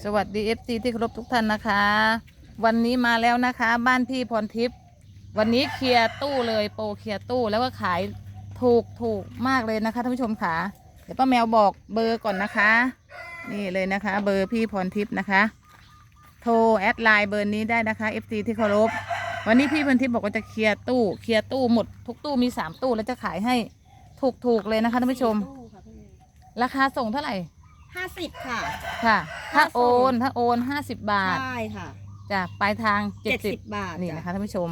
สวัสดีเอฟซีที่เคารพทุกท่านนะคะ วันนี้มาแล้วนะคะ บ้านพี่พรทิพย์วันนี้เคลียร์ตู้เลยโปรเคลียร์ตู้แล้วก็ขายถูกถูกมากเลยนะคะท่านผู้ชมค่ะเดี๋ยวป้าแมวบอกเบอร์ก่อนนะคะ นี่เลยนะคะ เบอร์พี่พรทิพย์นะคะ โทรแอดไลน์เบอร์นี้ได้นะคะ FT ที่เคารพวันนี้พี่พรทิพย์บอกว่าจะเคลียร์ตู้เคลียร์ตู้หมด ทุกตู้มีสามตู้แล้วจะขายให้ถูกถูกๆเลยนะคะท่านผู้ชม ราคาส่งเท่าไหร่ ห้าสิบค่ะ ค่ะ ถ้าค่าส่โองนถ้าโอนห้าสิบบาท ใช่ค่ะจ้ะปลายทางเจ็ดเจ็ดสิสิบบบาทนี่จ้นะคะท่านผู้ชม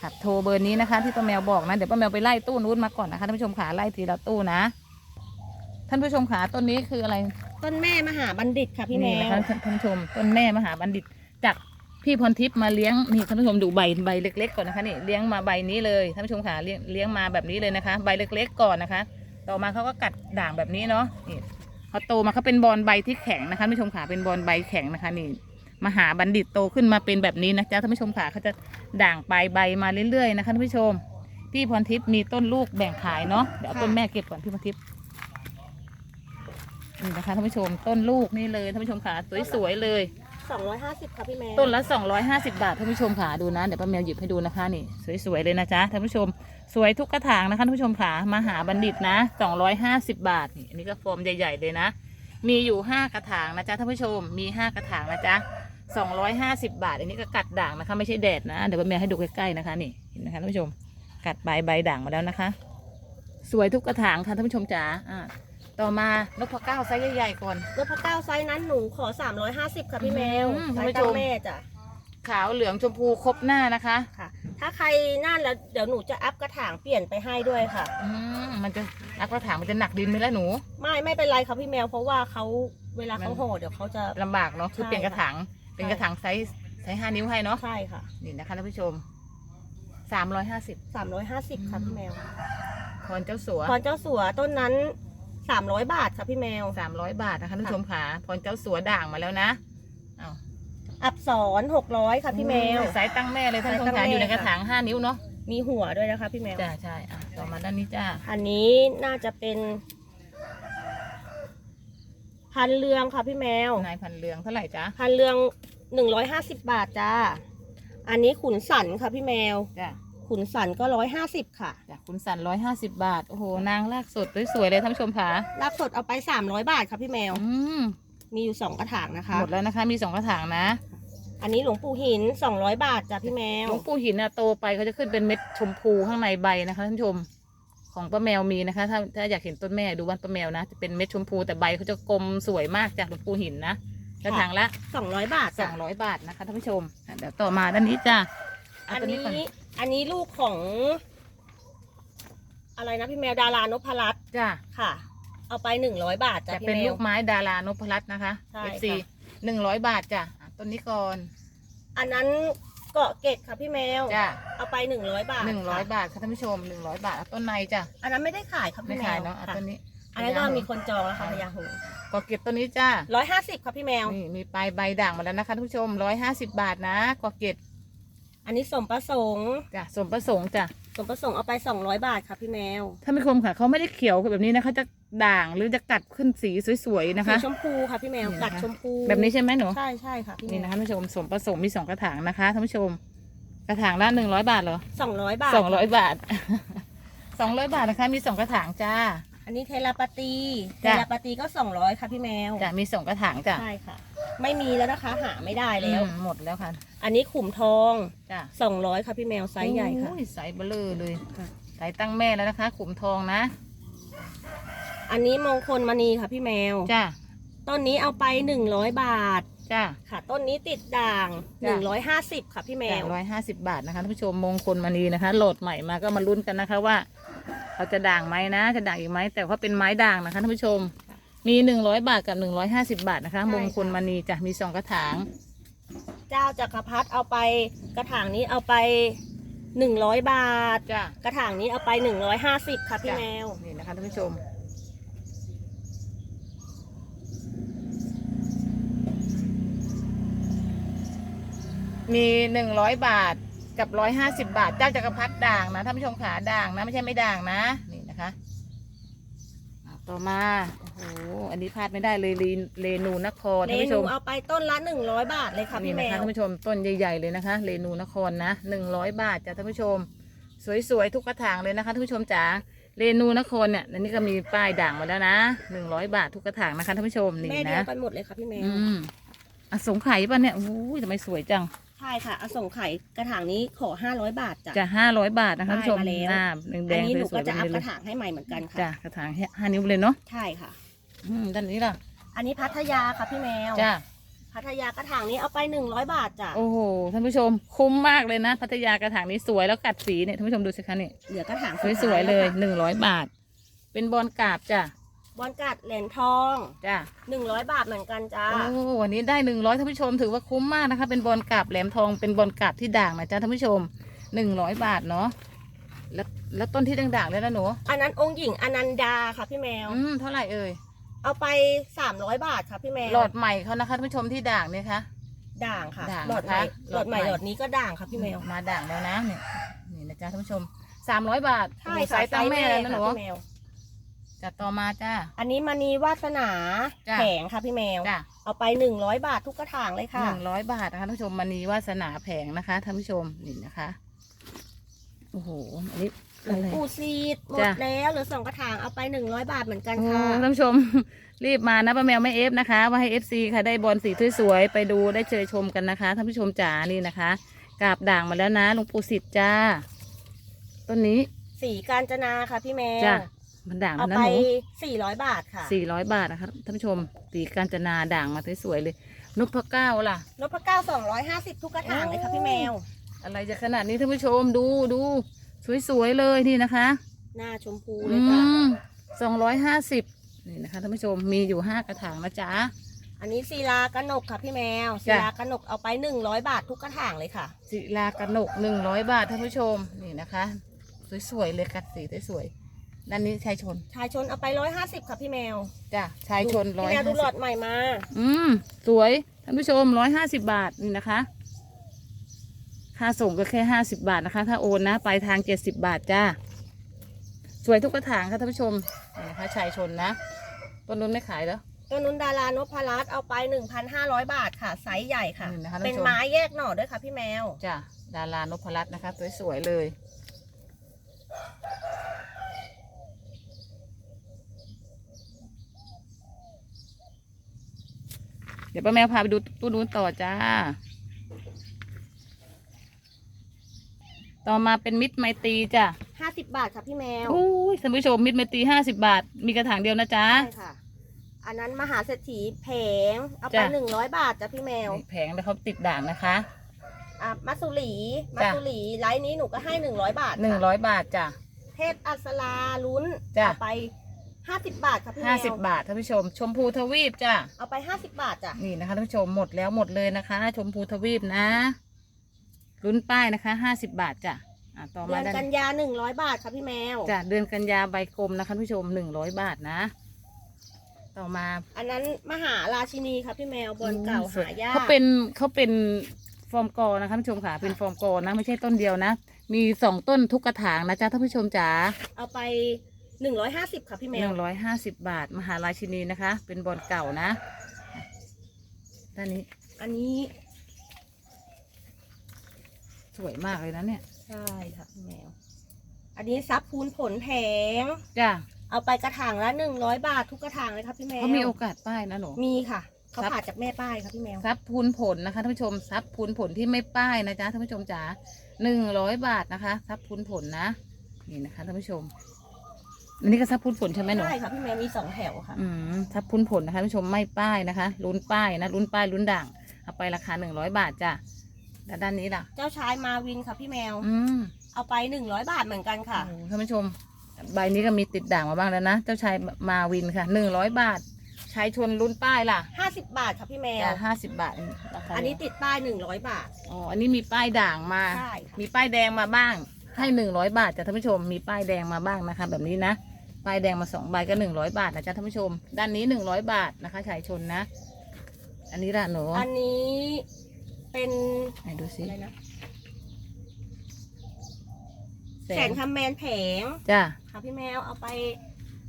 ค่ะโทรเบอร์นี้นะคะ ที่ป้าแมวบอกนะ เดี๋ยวป้าแมวไปไล่ตู้นู้นมาก่อนนะคะท่านผู้ชมขาไล่ทีละตู้นะ ท่านผู้ชมขาต้นนี้คืออะไร ต้นแม่มหาบัณฑิตค่ะพี่แมนี่นะวคะท่านท่านผู้ชม ต้นแม่มหาบัณฑิต จากพี่พรทิพย์มาเลี้ยงนี่ท่านผู้ชมดูใบใบเล็ก ๆ ก่อนนะคะนี่เลี้ยงมาใบนี้เลยท่านผู้ชมขาเลี้ยงเลี้ยงมาแบบนี้เลยนะคะ ใบเล็ก ๆ ก่อนนะคะ ต่อมาเขาก็กัดด่างแบบนี้เนาะนี่ พอโตมาเขาเป็นบอลใบที่แข็งนะคะท่านผู้ชมขาเป็นบอลใบแข็งนะคะนี่มหาบัณฑิตโตขึ้นมาเป็นแบบนี้นะจ๊ะท่านผู้ชมค่ะเขาจะด่างปลายใบมาเรื่อยๆนะคะท่านผู้ชม พี่พรทิพย์มีต้นลูกแบ่งขายเนาะเดี๋ยวเอาต้นแม่เก็บก่อนพี่พรทิพย์นี่นะคะท่านผู้ชมต้นลูกนี่เลยท่านผู้ชมค่ะสวยๆเลยสองร้อยห้าสิบค่ะพี่แมวต้นละ 250 บาทท่านผู้ชมค่ะดูนะเดี๋ยวป้าแมวหยิบให้ดูนะคะนี่ สวยๆเลยนะจ๊ะท่านผู้ชม สวยทุกกระถางนะคะท่านผู้ชมค่ะมหาบัณฑิตนะ250บาทนี่อันนี้ก็ฟอร์มใหญ่ๆเลยนะ มีอยู่ห้ากระถางนะจ๊ะท่านผู้ชมมีห้ากระถางนะจ๊ะ250บาท อันนี้ก็กัดด่างนะคะ ไม่ใช่แดดนะ เดี๋ยวป้าแมวให้ดูใกล้ๆนะคะนี่เห็นนะคะท่านผู้ชม กัดใบใบด่างมาแล้วนะคะ สวยทุกกระถางค่ะท่านผู้ชมจ๋าอ่าต่อมานพเก้าไซส์ใหญ่ๆก่อนรถพระเก้าไซส์นั้นหนูขอสามร้อยห้าสิบค่ะพี่แมวอืมไซท่านส์ผู้ชตั้ม งแม่จ้ะขาวเหลืองชมพูครบหน้านะคะ ค่ะ ถ้าใครนั่นแล้วเดี๋ยวหนูจะอัพกระถางเปลี่ยนไปให้ด้วยค่ะ อืมมันจะอักกระถางมันจะหนักดินไหมล่ะหนูไม่ไม่เป็นไรค่ะพี่แมวเพราะว่าเขาเวลาเขามันห่อเดี๋ยวเขาจะ ลำบากเนาะคือใช่เปลี่ยนกระถางเป็นกระถางไซส์ไซส์ห้านิ้วให้เนาะใช่ค่ะนี่นะคะท่านผู้ชมสามร้อยห้าสิบสามร้อยห้าสิบค่ะพี่แมวพรเจ้าสัวพรเจ้าสัวต้นนั้นสามร้อยบาทค่ะพี่แมว สามร้อยบาทนะคะท่านผู้ชมค่ะพรเจ้าสัวด่างมาแล้วนะอ้าว อับสอนหกร้อยค่ะพี่แมว สายตั้งแม่เลยท่านผู้ชมสายตั้ค่ะงแม่ อยู่ในกระค่ะถางห้านิ้วเนาะมีหัวด้วยนะคะพี่แมว จ้าใช่อะต่อมาด้านนี้จ้าอันนี้น่าจะเป็น พันเรืองค่ะพี่แมว นายพันเรืองเท่าไหร่จ้าพันเรืองหนึ่งร้อยห้าสิบบาทจ้า อันนี้ขุนสันค่ะพี่แมว จ้าขุนสันก็ร้อยห้าสิบค่ะ จ้าคุณสันร้อยห้าสิบบาท โอ้โห นางลากสดสวยๆเลยท่านผู้ชมค่ะ รับสดเอาไปสามร้อยบาทค่ะพี่แมว อืม มีอยู่สองกระถางนะคะ หมดแล้วนะคะ มีสองกระถางนะ อันนี้หลวงปู่หินสองร้อยบาทจ้ะพี่แมว หลวงปู่หินนะโตไปเขาจะขึ้นเป็นเม็ดชมพูข้างในใบนะคะท่านผู้ชม ของป้าแมวมีนะคะ ถ้าถ้าอยากเห็นต้นแม่ดูบ้านป้าแมวนะ จะเป็นเม็ดชมพูแต่ใบเขาจะกลมสวยมากจากหลวงปู่หินนะ กระถางละสองร้อยบาทสจ้ะองร้อยบาทนะคะท่านผู้ชมอะเดี๋ยวต่อมาด้านนี้จ้าเอาอันตัวนี้นี้ก่อนอันนี้ลูกของ อะไรนะพี่แมวดารานพรัตน์จ้าค่ะ เอาไปหนึ่งร้อยบาทจ้ะจะพี่เป็นแมลูว กไม้ดารานพรัตน์นะคะ ใช่ FC ค่ะ หนึ่งร้อยบาทจ้ะอะต้นนี้ก่อนอันนั้นเกาะเกตค่ะพี่แมว จ้าเอาไปหนึ่งร้อยบาทหนึ่งร้อยค่ะบาทค่ะท่านผู้ชมหนึ่งร้อยบาทเอาต้นในจ้ะอันนั้นไม่ได้ขายครับไม่พี่แมขายวเนาะเอาค่ะต้นนี้อันนั้นก็มีคนจองแล้วค่ะพยาหูก็เก็บต้นนี้จ้าร้อยห้าสิบครับพี่แมว นี่มีปลายใบด่างมาแล้วนะคะท่านผู้ชมร้อยห้าสิบบาทนะกอเกตอันนี้สมประสงค์จ้ะสมประสงค์จ้ะ สมประสงค์เอาไปสองร้อยบาทครับพี่แมวท่านผู้ชมค่ะเขาไม่ได้เขียวแบบนี้นะเขาจะด่างหรือจะกัดขึ้นสีสวยๆนะคะสีชมพูค่ะพี่แมวนี่นะคะ กัดชมพูแบบนี้ใช่ไหมหนู ใช่ใช่ค่ะพี่แมนี่วนะคะท่านผู้ชมสมประสงค์มีสองกระถางนะคะท่านผู้ชม กระถางละหนึ่งร้อยบาทเหรอสองร้อยบาทสองร้อยบาทสองร้อยบาทนะคะ มีสองกระถางจ้า อันนี้เทลาปาตีเทจ้ะลาปาตีก็สองร้อยค่ะพี่แมว จ้ะมีสองกระถางจ้ะใช่ค่ะ ไม่มีแล้วนะคะ หาไม่ได้แล้ว อืมหมดแล้วค่ะอันนี้ขุมทอง จ้ะสองร้อยค่ะพี่แมวไซส์ใหญ่ค่ะ โอ้ยไซส์เบลอเลยค่ะ ไซส์ตั้งแม่แล้วนะคะ ขุมทองนะอันนี้มงคลมณีค่ะพี่แมว จ้ะต้นนี้เอาไปหนึ่งร้อยบาท จ้ะ ค่ะ ต้นนี้ติดด่างหจ้ะนึ่งร้อยห้าสิบค่ะพี่แมว ร้อยห้าสิบบาทนะคะท่านผู้ชมมงคลมณีนะคะโหลดใหม่มาก็มาลุ้นกันนะคะว่า เขาจะด่างไหมนะ จะด่างอีกไหมแต่ว่าเป็นไม้ด่างนะคะท่านผู้ชม มีหนึ่งร้อยบาทกับหนึ่งร้อยห้าสิบาทนะคะใช่มค่ะงคลมณีจ้ะมีสองกระถาง เจ้าจักรพรรดิเอาไปกระถางนี้เอาไปหนึ่งร้อยบาท จ้ะ กระถางนี้เอาไปหนึ่งร้อยห้าสิบค่ะพี่จ้ะ แมว นี่นะคะท่านผู้ชม มีหนึ่งร้อยบาท กับร้อยห้าสิบาท เจ้าจักรพรรดิด่างนะท่านผู้ชมขาด่างนะ ไม่ใช่ไม่ด่างนะ นี่นะคะอะต่อมาโอ้โหโอ้อันนี้พลาดไม่ได้เลยลีเรนูนครเมท่านผู้ชนูมเอาไปต้นละหนึ่งร้อยบาทเลยค่ะนี่พี่แมนะคะวท่านผู้ชมต้นใหญ่ๆเลยนะคะเรนูนครนะหนึ่งร้อยบาทจ้ะท่านผู้ชม สวยๆทุกกระถางเลยนะคะท่านผู้ชมจ๋าเรนูนครเนี่ยอันนี้ก็มีป้ายด่างมาแล้วนะหนึ่งร้อยบาททุกกระถางนะคะท่านผู้ชมนี่แม่เดียนะวกันหมดเลยค่ะพี่แมวอืมอสงไข่ป่ะเนี่ยโอ้ยทำไมสวยจัง ใช่ค่ะอส่งไข่กระถางนี้ขอห้าร้อยบาทจ้ะ จะห้าร้อยบาทนะคะท่านผู้ชมได้มาแล้ว หน้าแดอันงนี้หนูๆสวก็ยๆจะอัพไปกเลระยถางให้ใหม่เหมือนกันค่ะ จ้ะกระถางห้านิ้วเลยเนาะใช่ค่ะ อืมด้านนี้ล่ะอันนี้พัทยาค่ะพี่แมว จ้ะพัทยากระถางนี้เอาไปหนึ่งร้อยบาทจ้ะ โอ้โหท่านผู้ชมคุ้มมากเลยนะ พัทยากระถางนี้สวยแล้วกัดสีเนี่ยท่านผู้ชมดูสิคะนี่เหลือกระถางสวยๆเลยหนึ่งร้อยบาท เป็นบอลกราบจ้ะ บอลกัดเหรียญทองจ้ะหนึ่งร้อยบาทเหมือนกันจ้า โอ้วันนี้ได้หนึ่งร้อยท่านผู้ชมถือว่าคุ้มมากนะคะ เป็นบอลกราบแหลมทองเป็นบอลกราบที่ด่างนะจ๊ะท่านผู้ชมหนึ่งร้อยบาทเนาะแล้วแล้วต้นที่ด่างๆเลยนะหนูอันนั้นองค์หญิงอนันดาค่ะพี่แมว อืมเท่าไหร่เอ่ยเอาไปสามร้อยบาทค่ะพี่แมวหลอดใหม่เขานะคะท่านผู้ชมที่ด่างเนี่ยคะ ด่างค่ะด่างหลอดใหม่นะคะหลอดใหม่หหลลออดดนี้ก็ด่างค่ะพี่แมวมาด่างแล้วนะเนี่ยนี่นะจ๊ะท่านผู้ชมสามร้อยบาทใช่โอ้โหค่ะสายตั้งแม่เลยนะหนูค่ะพี่แมว จัดต่อมาจ้า อันนี้มณีวาสนาจ้ะ แผงค่ะพี่แมว จ้าเอาไปหนึ่งร้อยบาททุกกระถางเลยค่ะหนึ่งร้อยบาทนะคะท่านผู้ชมมณีวาสนาแผงนะคะท่านผู้ชมนี่นะคะ โอ้โหอันนี้อะไร ปูซีดหมดจ้ะ แล้วเหลือสองกระถางเอาไปหนึ่งร้อยบาทเหมือนกันโอ้ค่ะ ท่านผู้ชม รีบมานะป้าแมวไม่เอฟนะคะ ว่าให้เอฟซีค่ะได้บอลสีสวยๆไปดูได้เจอชมกันนะคะท่านผู้ชมจ๋านี่นะคะกราบด่างมาแล้วนะหลวงปู่สิทธิ์จ้าต้นนี้ สีกาญจนาค่ะพี่แมวจ้ะ มันด่างแล้เอาวนะไปหนูสี่ร้อยบาทค่ะสี่ร้อยบาทนะคะท่านผู้ชมสีกาญจนาด่างมาสวยๆเลยนพเก้าล่ะ นพเก้าสองร้อยห้าสิบทุกกระถางเลยค่ะพี่แมว อะไรจะขนาดนี้ท่านผู้ชมดูดูสวยๆเลยนี่นะคะหน้าชมพูเลอืยค่ะ มสองร้อยห้าสิบนี่นะคะท่านผู้ชมมีอยู่ห้ากระถางนะจ๊ะ อันนี้ศิลากระหนกค่ะพี่แมวศิจ้ะ ลากระหนกเอาไปหนึ่งร้อยบาททุกกระถางเลยค่ะ ศิลากระหนกหนึ่งร้อยบาทท่านผู้ชมนี่นะคะ สวยๆเลยกัดสีสวยๆ ด้านนี้ชายชนชายชนเอาไปร้อยห้าสิบค่ะพี่แมวจ้ะชายชนร้อยพี่แมวห้าดูหลอสิดบใหม่มา อืม สวยท่านผู้ชมร้อยห้าสิบบาทนี่นะคะ ค่าส่งก็แค่ห้าสิบาทนะคะ ถ้าโอนนะปลายทางเจ็ดสิบบาทจ้าสวยทุกกระถางค่ะท่านผู้ชมนี่นะคะชายชนนะต้นนู้นไม่ขายแล้วต้นนุนดารานพรัตน์เอาไปหนึ่งพันห้าร้อยบาทค่ะ ไซส์ใหญ่ค่ะนี่นะคะท่านเป็นผู้ชมไม้แยกหน่อด้วยค่ะพี่แมว จ้ะดารานพรัตน์นะคะ สวยๆเลย เดี๋ยวป้าแมวพาไปดูตู้นู้นต่อจ้า ต่อมาเป็นมิตรไมตรีจ้ะห้าสิบบาทค่ะพี่แมวโอ้ยท่านผู้ชมมิตรไมตรีห้าสิบาท มีกระถางเดียวนะจ๊ะ ใช่ค่ะ อันนั้นมหาเศรษฐีแผง เอาไปจ้ะ หนึ่งร้อยบาทจ้ะพี่แมว แผงแล้วเขาติดด่างนะคะ อะมัสสุรีมัสจ้ะ สุรีไลน์นี้หนูก็ให้หนึ่งร้อยบาทหนึ่งค่ะร้อยบาทจ้ะ เทพอัสลาลุ้นจ้ะ เอาไป ห้าสิบบาทค่ะพี่แมห้าวสิบบาทท่านผู้ชม ชมพูทวีปจ้ะ เอาไปห้าสิบบาทจ้ะนี่นะคะท่านผู้ชมหมดแล้วหมดเลยนะคะ ชมพูทวีปนะลุ้นป้ายนะคะห้าสิบบาทจ้ะอะต่อเดืมาอนด้านกันยาหนึ่งร้อยบาทค่ะพี่แมว จ้ะเดือนกันยาใบกลมนะคะท่านผู้ชมหนึ่งร้อยบาทนะ ต่อมาอันนั้นมหาราชินีค่ะพี่แมวบนเก่าสวยหายาก เขาเป็นเขาเป็นฟอร์มกอนะคะท่านผู้ชมค่ะ เป็นฟอร์มกอนะ ไม่ใช่ต้นเดียวนะ มีสองต้นทุกกระถางนะจ๊ะท่านผู้ชมจ๋าเอาไป หนึ่งร้อยห้าสิบค่ะพี่แมหวนึ่งร้อยห้าสิบบาท มหาราชินีนะคะ เป็นบอลเก่านะด้านนี้อันนี้สวยมากเลยนะเนี่ยใช่ค่ะพี่แมว อันนี้ซับพูนผลแผงจ้ะเอาไปกระถางละหนึ่งร้อยบาททุกกระถางเลยครับพี่แมวเขามีโอกาสป้ายนะหนู มีค่ะ เขาครับ ผ่าจากแม่ป้ายครับพี่แมวทรัพย์พูนผลนะคะท่านผู้ชมทรัพย์พูนผลที่ไม่ป้ายนะจ๊ะท่านผู้ชมจ๋าหนึ่งร้อยบาทนะคะทรัพย์พูนผลนะ นี่นะคะท่านผู้ชม อันนี้ก็ทรัพย์พูนผลใช่ไหมหนู ใช่ค่ะพี่แมวมีสองแถวค่ะ อืมทรัพย์พูนผลนะคะท่านผู้ชมไม่ป้ายนะคะ ลุ้นป้ายนะลุ้นป้ายลุ้นด่าง เอาไปราคาหนึ่งร้อยบาทจ้ะแล้วด้านนี้ล่ะ เจ้าชายมาวินค่ะพี่แมว อืมเอาไปหนึ่งร้อยบาทเหมือนกันค่ะ โอ้โหท่านผู้ชม ใบนี้ก็มีติดด่างมาบ้างแล้วนะ เจ้าชายมาวินค่ะหนึ่งร้อยบาท ชายชนลุ้นป้ายล่ะห้าสิบบาทค่ะพี่แมวจ้ะห้าสิบบาทราคาอันนี้ติดป้ายหนึ่งร้อยบาท อ๋อ อันนี้มีป้ายด่างมา ใช่ค่ะ มีป้ายแดงมาบ้าง ให้หนึ่งร้อยบาทจ้ะท่านผู้ชม มีป้ายแดงมาบ้างนะคะ แบบนี้นะ ป้ายแดงมาสองใบก็หนึ่งร้อยบาทนะจ๊ะท่านผู้ชม ด้านนี้หนึ่งร้อยบาทนะคะชายชนนะ อันนี้ละหนูอันนี้เป็นไหนดูสิอะไรนะแสแสงนคำแมนแผงจ้ะค่ะพี่แมวเอาไป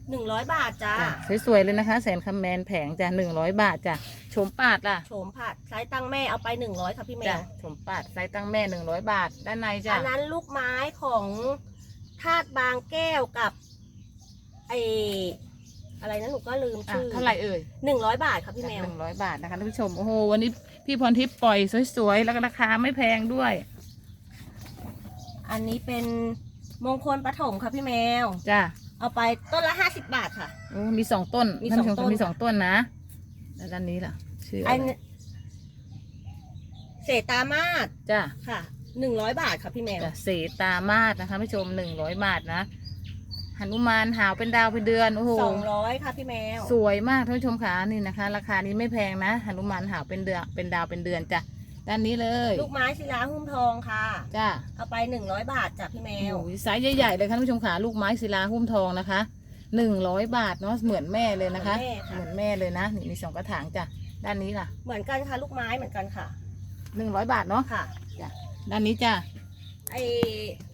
หนึ่งร้อยบาทจ้าจ้ะสวยๆเลยนะคะ แสนคำแมนแผงจ้ะหนึ่งร้อยบาทจ้ะโฉมปาดล่ะโฉมผัดไซส์ตั้งแม่เอาไปหนึ่งร้อยค่ะพี่แมจ้ะวโฉมปาดไซส์ตั้งแม่หนึ่งร้อยบาท ด้านในจ้ะอันนั้นลูกไม้ของธาตุบางแก้วกับ ไออะไรนะหนูก็ลืมอะชื่อเท่าไหร่เอ่ยหนึ่งร้อยบาทค่ะพี่แมว หนึ่งร้อยบาทนะคะท่านผู้ชม โอ้โห วันนี้พี่พรทิพย์ปล่อยสวยๆ แล้วก็ราคาไม่แพงด้วย อันนี้เป็นมงคลปฐมค่ะพี่แมว จ้ะเอาไปต้นละห้าสิบบาทค่ะ โอ้มีสองต้นมีท่านผู้ชมสองต้น มีสองต้นนะ แล้วด้านนี้ล่ะ ชื่ออัอะนไรเศษตามาศจ้ะค่ะหนึ่งร้อยบาทค่ะพี่แมวจ้ะเสตามาศนะคะท่านผู้ชมหนึ่งร้อยบาทนะ หนุมานหาวเป็นดาวเป็นเดือนโอ้โหสองร้อยค่ะพี่แมว สวยมากท่านผู้ชมค่ะนี่นะคะ ราคานี้ไม่แพงนะหนุมานหาวเป็นเดือนเป็นดาวเป็นเดือนจ้ะด้านนี้เลยลูกไม้ศิลาหุ้มทองค่ะจ้ะเอาไปหนึ่งร้อยบาทจ้ะพี่แมโอ้วโหไซส์ใหญ่ๆเลยค่ะท่านผู้ชมค่ะลูกไม้ศิลาหุ้มทองนะคะหนึ่งร้อยบาทเนาะเหมือนแม่เลยนะคะเหมือนแม่ค่ะเหมือนแม่เลยนะนี่มีสองกระถางจ้ะด้านนี้ล่ะ เหมือนกันค่ะลูกไม้เหมือนกันค่ะหนึ่งร้อยบาทเนาะค่ะด้านนี้จ้ะ ไอ้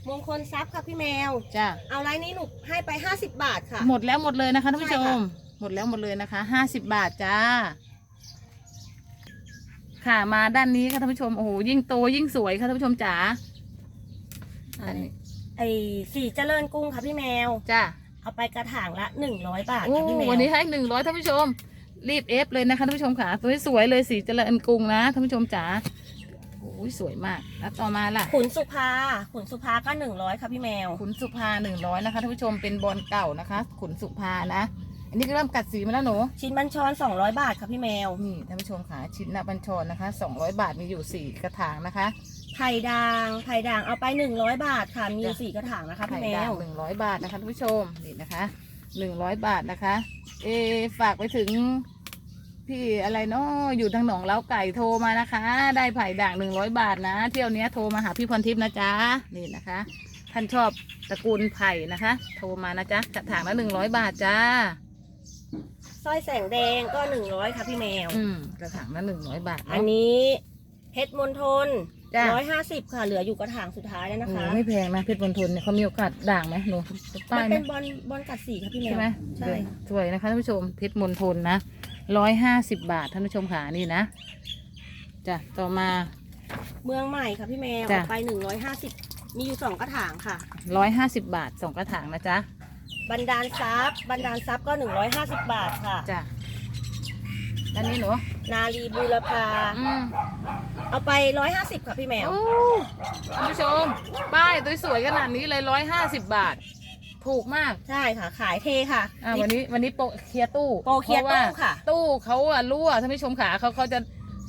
มงคลทรัพย์ค่ะพี่แมว จ้ะเอาไลน์นี้หนูให้ไปห้าสิบบาทค่ะ หมดแล้วหมดเลยนะคะท่านผู้ชใช่ม ค่ะ หมดแล้วหมดเลยนะคะห้าสิบบาทจ้า ค่ะมาด้านนี้ค่ะท่านผู้ชมโอ้โหยิ่งโตยิ่งสวยค่ะท่านผู้ชมจ๋าอันนี้ไอ้สีเจริญกุ้งค่ะพี่แมว จ้ะเอาไปกระถางละหนึ่งร้อยบาทโอ้ค่ะพี่แมว วันนี้ให้หนึ่งร้อยท่านผู้ชม รีบเอฟเลยนะคะท่านผู้ชมค่ะสวยๆเลยสีเจริญกรุงนะท่านผู้ชมจ๋าโอ้ยสวยมาก แล้วต่อมาล่ะ ขุนสุภา ขุนสุภาก็หนึ่งร้อยค่ะพี่แมว ขุนสุภาหนึ่งร้อยนะคะท่านผู้ชมเป็นบอลเก่านะคะ ขุนสุภานะ อันนี้ก็เริ่มกัดสีมาแล้วหนูชิ้นบัญชรสองร้อยบาทค่ะพี่แมว นี่ท่านผู้ชมค่ะชิ้นละบัญชรนะคะสองร้อยบาทมีอยู่สี่กระถางนะคะ ไผ่ด่าง ไผ่ด่างเอาไปหนึ่งร้อยบาทค่ะ มีจ้ะ สี่กระถางนะคะพี่ไข่แมดาววหนึ่งร้อยบาทนะคะท่านผู้ชมนี่นะคะหนึ่งร้อยบาทนะคะ เอฝากไปถึง พี่อะไรเนาะอยู่ทางหนองเล้าไก่โทรมานะคะ ได้ไผ่ด่างหนึ่งร้อยบาทนะ เที่ยวเนี้ยโทรมาหาพี่พรทิพย์นะจ๊ะนี่นะคะ ท่านชอบตระกูลไผ่นะคะ โทรมานะจ๊ะกระถางละหนึ่งร้อยบาทจ้าสร้อยแสงแดงก็หนึ่งร้อยค่ะพี่แมว อืมกระถางละหนึ่งร้อยบาทเะ อันนี้เพชรมณฑลจ้ะ ร้อยห้าสิบค่ะ เหลืออยู่กระถางสุดท้ายแล้วนะโอ้คะไม่แพงนะเพชรบนทนเนี่ยเขามีโอกาสด่างไหมหนูมัป้านยไหมเป็นบอลบอลกัดสีค่ะพี่แมว ใช่ไหมใช่ สวยนะคะท่านผู้ชมเพชรมนทนนะ ร้อยห้าสิบบาทท่านผู้ชมค่ะนี่นะจ้ะต่อมา เมืองใหม่ค่ะพี่แมวจ้ะเอาไปหนึ่งร้อยห้าสิบมีอยู่สองกระถางค่ะ ร้อยห้าสิบบาทสองกระถางนะจ๊ะบันดาลทรัพย์บันดาลทรัพย์ก็หนึ่งร้อยห้าสิบบาทค่ะ จ้ะด้านนี้หนูนาลีบูรพา อืมเอาไปร้อยห้าสิบค่ะพี่แมว โอ้ท่านผู้ชม ป้ายสวยๆขนาดนี้เลยร้อยห้าสิบบาท ถูกมาก ใช่ค่ะ ขายเทค่ะ อ่าวันนี้วันนี้โปรเคลียร์ตู้โปรเคลียร์พาะว่าตู้ค่ะ ตู้เขาอะรั่วท่านผู้ชมขาเขาเขาจะ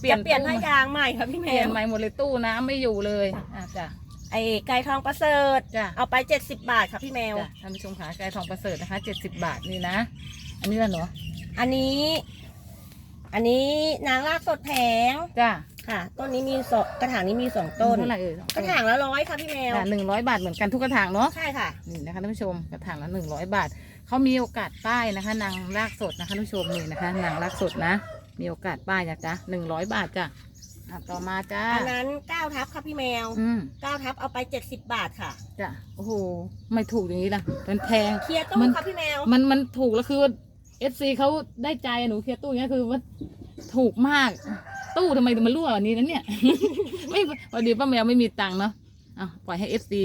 เปลี่ยนจะเปลี่ยนตู้ผ้ายางใหม่ค่ะพี่เปแมลี่ยนว ใหม่หมดเลยตู้น้ำไม่อยู่เลยอะจ้ะ ไอ้ไก่ทองประเสริฐจ้ะ เอาไปเจ็ดสิบบาทค่ะพี่แมว จ้ะท่านผู้ชมขาไก่ทองประเสริฐนะคะเจ็ดสิบบาทนี่นะ อันนี้ละหนูอันนี้ อันนี้นางรากสดแผงจ้ะ ค่ะ ต้นนี้มีสองกระถางนี้มีสองต้นเท่าไหร่เอ่ยกระถางละร้อยค่ะพี่แมวหนึ่งร้อยบาทเหมือนกันทุกกระถางเนาะใช่ค่ะนี่นะคะท่านผู้ชมกระถางละหนึ่งร้อยบาทเขามีโอกาสป้ายนะคะ นางรากสดนะคะท่านผู้ชมนี่นะคะนางรากสดนะ มีโอกาสป้ายนะจ๊ะหนึ่งร้อยบาทจ้ะอะต่อมาจ้าอันนั้นเก้าทับค่ะพี่แมวอืมเก้าทับเอาไปเจ็ดสิบบาทค่ะจ้ะโอ้โหไม่ถูกอย่างนี้ล่ะมันแพง เคลียร์ตู้มัน ค่ะพี่แมวมันมันถูกแล้วคือเอฟซีเขาได้ใจอะหนูเคลียร์ตู้อย่างเงี้ยคือว่าถูกมาก ตู้ทำไมมันรั่วแบบนี้นั้นเนี่ย ไม่พอดีป้าแมวไม่มีตังค์เนาะเอาปล่อยให้เอฟซี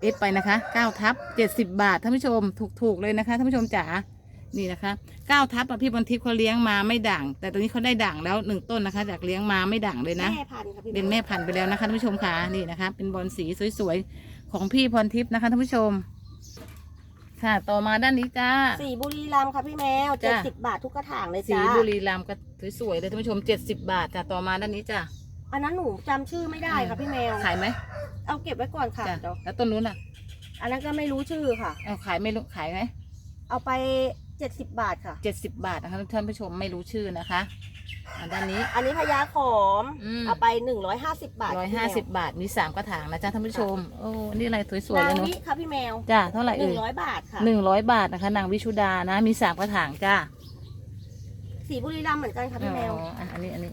เอฟไปนะคะเก้าทับเจ็ดสิบบาทท่านผู้ชมถูกถูกๆเลยนะคะท่านผู้ชมจ๋านี่นะคะเก้าทับอะพี่บอลทิพย์เขาเลี้ยงมาไม่ด่าง แต่ตอนนี้เขาได้ด่างแล้วหนึ่งต้นนะคะจากเลี้ยงมาไม่ด่างเลยนะ แม่พันธุ์ค่ะพี่เป็นแม่พันธุ์ไปแล้วนะคะท่านผู้ชมค่ะนี่นะคะ เป็นบอลสีสวยๆของพี่พรทิพย์นะคะท่านผู้ชม ค่ะ ต่อมาด้านนี้จ้า สีบุรีรัมย์ค่ะพี่แมวเจ็ดจ้ะสิบบาททุกกระถางเลยสีจ้าบุรีรัมย์ก็สวยๆเลยท่านผู้ชมเจ็ดสิบบาทจ้ะต่อมาด้านนี้จ้ะอันนั้นหนูจำชื่อไม่ได้ค่ะพี่แมว ขายไหมเอาเก็บไว้ก่อนค่ะจ้ะเดี๋ยวแล้วต้นนู้นล่ะอันนั้นก็ไม่รู้ชื่อค่ะ เอาขายไม่รู้ขายไหมเอาไปเจ็ดสิบบาทค่ะเจ็ดสิบบาทนะคะท่านผู้ชมไม่รู้ชื่อนะคะ อะด้านนี้ อันนี้พญาขอม อืม เอาไปหนึ่งร้อยห้าสิบบาทร้อยค่ะห้าสิพี่บบาทมีสามกระถางนะจ๊ะท่านผู้ชมโอ้นี่อะไรสวยแมๆเลวยนาเนาะวิค่ะพี่แมวจ้ะเท่าไหร่หนึ่เอ่งยร้อยบาทค่ะ หนึ่งร้อยบาทนะคะ นางวิชุดานะ มีสามกระถางจ้าสีบุรีรัมย์เหมือนกันค่ะพี่แมว อ๋ออะอันนี้อันนี้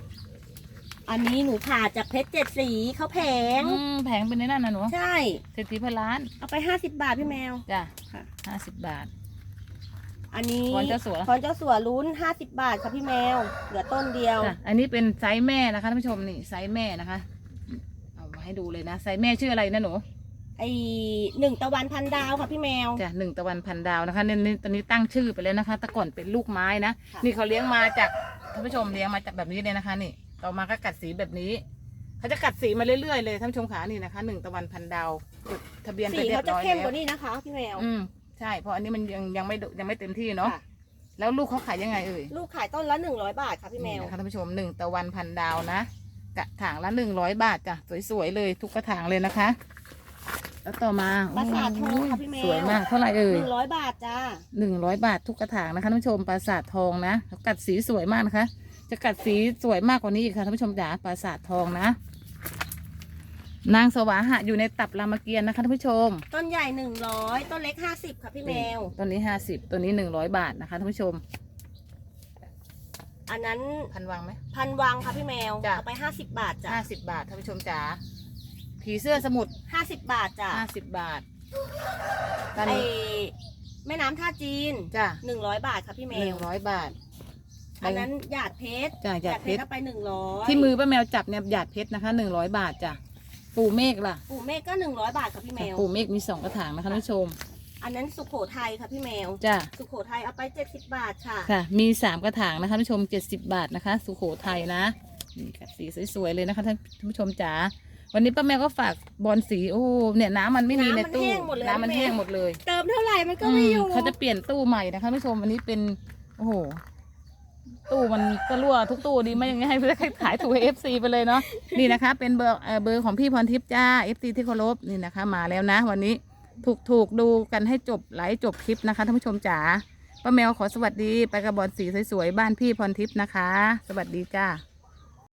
อันนี้หนูผ่าจากเพชรเจ็ดสีเขาแผงอืมแผงเป็นในนั่นนะหนูใช่ เศรษฐีพันล้านเอาไปห้าสิบบาทพี่แมว จ้ะค่ะ ห้าสิบบาท อันนี้พรเจ้าสัว พรเจ้าสัวลุ้นห้าสิบบาทค่ะพี่แมว เหลือต้นเดียว จ้ะอันนี้เป็นไซส์แม่นะคะท่านผู้ชมนี่ไซส์แม่นะคะ เอามาให้ดูเลยนะไซส์แม่ชื่ออะไรนะหนูไอหนึ่งตะวันพันดาวค่ะพี่แมว จ้ะหนึ่งตะวันพันดาวนะคะนี่นี่ตอนนี้ตั้งชื่อไปแล้วนะคะแต่ก่อนเป็นลูกไม้นะค่ะ นี่เขาเลี้ยงมาจากท่านผู้ชมเลี้ยงมาจากแบบนี้เลยนะคะ นี่ต่อมาก็กัดสีแบบนี้เขาจะกัดสีมาเรื่อยๆเลยท่านผู้ชมขานี่นะคะหนึ่งตะวันพันดาวจดทะเบียนไปสีเรียเขาบจะร้อยเข้มแล้กวว่านี้นะคะพี่แมว อืม ใช่ เพราะอันนี้มันยังยังไม่ดุยังไม่เต็มที่เนาะ ค่ะ แล้วลูกเขาขายยังไงเอ่ยลูกขายต้นละหนึ่งร้อยบาทค่ะพี่แมนี่วนะคะท่านผู้ชมหนึ่งตะวันพันดาวนะ กระถางละหนึ่งร้อยบาทจ้ะ สวยๆเลยทุกกระถางเลยนะคะ แล้วต่อมาปราสาททองค่ะโยพี่แมว สวยมากเท่าไหร่เอ่หย นึ่งร้อยบาทจ้า หนึ่งร้อยบาททุกกระถางนะคะท่านผู้ชมปราสาททองนะเขากัดสีสวยมากนะคะ จะกัดสีสวยมากกว่านี้อีกค่ะท่านผู้ชมจ๋าปราสาททองนะ นางสวาหะอยู่ในตับรามเกียรติ์นะคะท่านผู้ชม ต้นใหญ่หนึ่งร้อยต้นเล็กห้าสิบค่ะพี่แมวตัวนี้ห้าสิบตัวนี้หนึ่งร้อยบาทนะคะท่านผู้ชม อันนั้นพันวังไหม พันวังค่ะพี่แมวจ้ะ เอาไปห้าสิบบาทจ้ะห้าสิบบาทท่านผู้ชมจ๋าผีเสื้อสมุทรห้าสิบบาทจ้ะห้าสิบบาทตอนไอนี้แม่น้ำท่าจีนจ้ะหนึ่งร้อยบาทค่ะพี่แมหนึ่ว งร้อยบาท อันนั้นหยาดเพชรจ้ะหยาดเพชร เอาไปหนึ่งร้อยที่มือป้าแมวจับเนี่ยหยาดเพชรนะคะหนึ่งร้อยบาทจ้ะ ปู่เมฆล่ะ ปู่เมฆก็หนึ่งร้อยบาทค่ะพี่แมว ปู่เมฆมีสองกระถางนะคะท่านผู้ชม อันนั้นสุโขทัยค่ะพี่แมว จ้ะ สุโขทัยเอาไปเจ็ดสิบบาทค่ะ ค่ะ มีสามกระถางนะคะท่านผู้ชมเจ็ดสิบบาทนะคะ สุโขทัยนะนี่ค่ะสีสวยๆเลยนะคะท่านท่านผู้ชมจ๋า วันนี้ป้าแมวก็ฝากบอลสีโอ้เนี่ยน้ำมันไม่มีในตู้ น้ำมันแห้งหมดเลยน้ำมันพี่แมวแห้งหมดเลยเติมเท่าไหร่มันก็ไม่อยู่ อืมเขาจะเปลี่ยนตู้ใหม่นะคะท่านผู้ชมอันนี้เป็น โอ้โห ตู้มันก็รั่วทุกตู้ดีไม่อยังไงให้ให้ขายถูกเอฟซีไปเลยเนาะนี่นะคะ เป็นเบอร์เบอร์ของพี่พรทิพย์จ้าเอฟซีที่เคารพนี่นะคะ มาแล้วนะ วันนี้ถูกถูกดูกันให้จบไลฟ์จบคลิปนะคะท่านผู้ชมจ๋าป้าแมวขอสวัสดีไปกระบอลสีสวยๆบ้านพี่พรทิพย์นะคะ สวัสดีจ้า